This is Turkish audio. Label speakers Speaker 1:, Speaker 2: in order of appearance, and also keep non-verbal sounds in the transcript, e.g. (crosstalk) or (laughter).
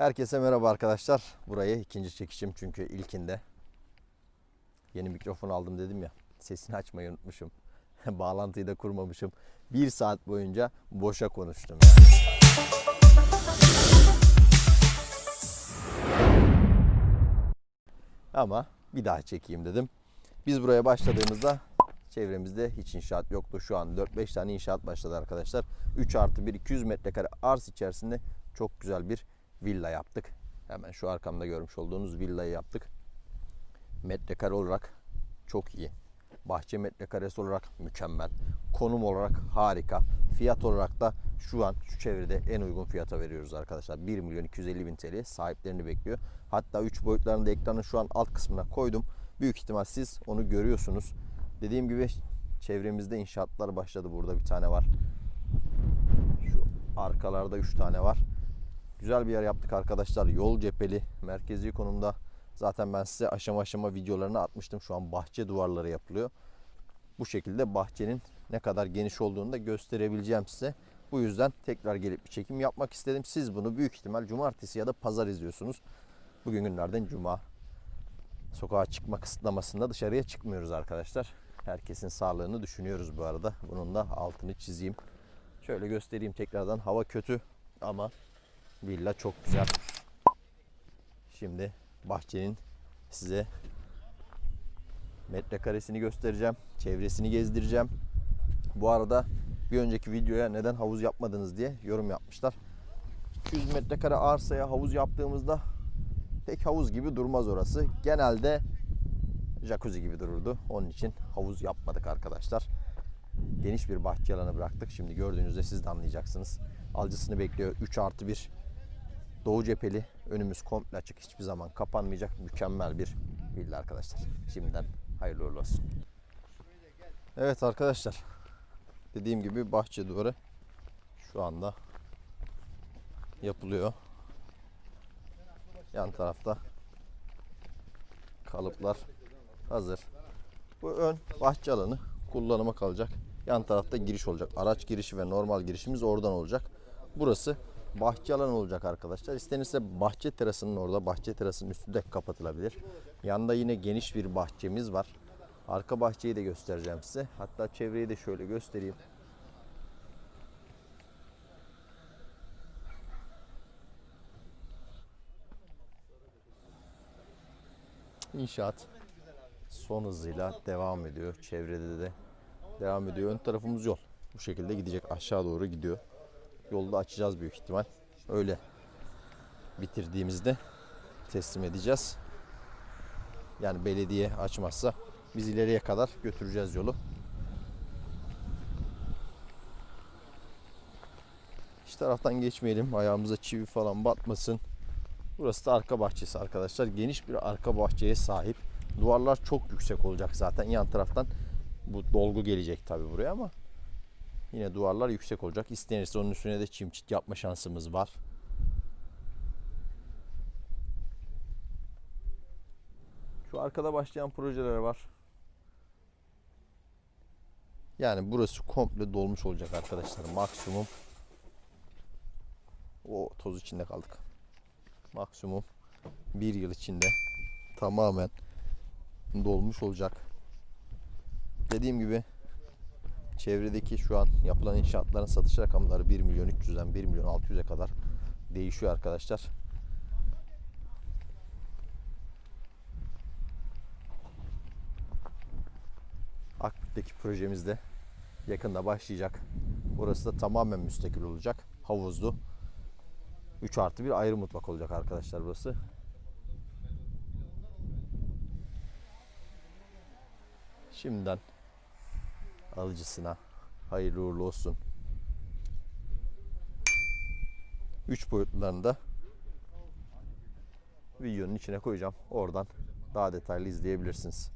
Speaker 1: Herkese merhaba arkadaşlar. Buraya ikinci çekişim çünkü ilkinde yeni mikrofon aldım dedim ya. Sesini açmayı unutmuşum. (laughs) Bağlantıyı da kurmamışım. Bir saat boyunca boşa konuştum. Yani. Ama bir daha çekeyim dedim. Biz buraya başladığımızda çevremizde hiç inşaat yoktu. Şu an 4-5 tane inşaat başladı arkadaşlar. 3 artı 1 200 metrekare arz içerisinde çok güzel bir villa yaptık. Hemen şu arkamda görmüş olduğunuz villayı yaptık. Metrekare olarak çok iyi. Bahçe metrekaresi olarak mükemmel. Konum olarak harika. Fiyat olarak da şu an şu çevrede en uygun fiyata veriyoruz arkadaşlar. 1 milyon 250 bin TL sahiplerini bekliyor. Hatta 3 boyutlarını da ekranın şu an alt kısmına koydum. Büyük ihtimal siz onu görüyorsunuz. Dediğim gibi çevremizde inşaatlar başladı. Burada bir tane var. Şu arkalarda 3 tane var. Güzel bir yer yaptık arkadaşlar. Yol cepheli, merkezi konumda. Zaten ben size aşama aşama videolarını atmıştım. Şu an bahçe duvarları yapılıyor. Bu şekilde bahçenin ne kadar geniş olduğunu da gösterebileceğim size. Bu yüzden tekrar gelip bir çekim yapmak istedim. Siz bunu büyük ihtimal cumartesi ya da pazar izliyorsunuz. Bugün günlerden cuma. Sokağa çıkma kısıtlamasında dışarıya çıkmıyoruz arkadaşlar. Herkesin sağlığını düşünüyoruz bu arada. Bunun da altını çizeyim. Şöyle göstereyim tekrardan. Hava kötü ama villa çok güzel. Şimdi bahçenin size metrekaresini göstereceğim. Çevresini gezdireceğim. Bu arada bir önceki videoya neden havuz yapmadınız diye yorum yapmışlar. 200 metrekare arsaya havuz yaptığımızda pek havuz gibi durmaz orası. Genelde jacuzzi gibi dururdu. Onun için havuz yapmadık arkadaşlar. Geniş bir bahçe alanı bıraktık. Şimdi gördüğünüzde siz de anlayacaksınız. Alıcısını bekliyor. 3 artı 1 Doğu cepheli. Önümüz komple açık. Hiçbir zaman kapanmayacak. Mükemmel bir villa arkadaşlar. Şimdiden hayırlı uğurlu olsun. Evet arkadaşlar. Dediğim gibi bahçe duvarı şu anda yapılıyor. Yan tarafta kalıplar hazır. Bu ön bahçe alanı kullanıma kalacak. Yan tarafta giriş olacak. Araç girişi ve normal girişimiz oradan olacak. Burası bahçe alanı olacak arkadaşlar. İstenirse bahçe terasının orada bahçe terasının üstü de kapatılabilir. Yanda yine geniş bir bahçemiz var. Arka bahçeyi de göstereceğim size. Hatta çevreyi de şöyle göstereyim. İnşaat son hızıyla devam ediyor. Çevrede de devam ediyor. Ön tarafımız yol. Bu şekilde gidecek. Aşağı doğru gidiyor. Yolda açacağız büyük ihtimal. Öyle bitirdiğimizde teslim edeceğiz. Yani belediye açmazsa biz ileriye kadar götüreceğiz yolu. İç taraftan geçmeyelim. Ayağımıza çivi falan batmasın. Burası da arka bahçesi arkadaşlar. Geniş bir arka bahçeye sahip. Duvarlar çok yüksek olacak zaten. Yan taraftan bu dolgu gelecek tabi buraya ama yine duvarlar yüksek olacak. İstenirse onun üstüne de çim çit yapma şansımız var. Şu arkada başlayan projeler var. Yani burası komple dolmuş olacak arkadaşlar. Maksimum o toz içinde kaldık. Maksimum bir yıl içinde tamamen dolmuş olacak. Dediğim gibi çevredeki şu an yapılan inşaatların satış rakamları 1 milyon 300'den 1 milyon 600'e kadar değişiyor arkadaşlar. Akbük'teki projemiz de yakında başlayacak. Burası da tamamen müstakil olacak. Havuzlu. 3 artı bir ayrı mutfak olacak arkadaşlar burası. Şimdiden alıcısına hayırlı uğurlu olsun. 3 boyutlarını da videonun içine koyacağım. Oradan daha detaylı izleyebilirsiniz.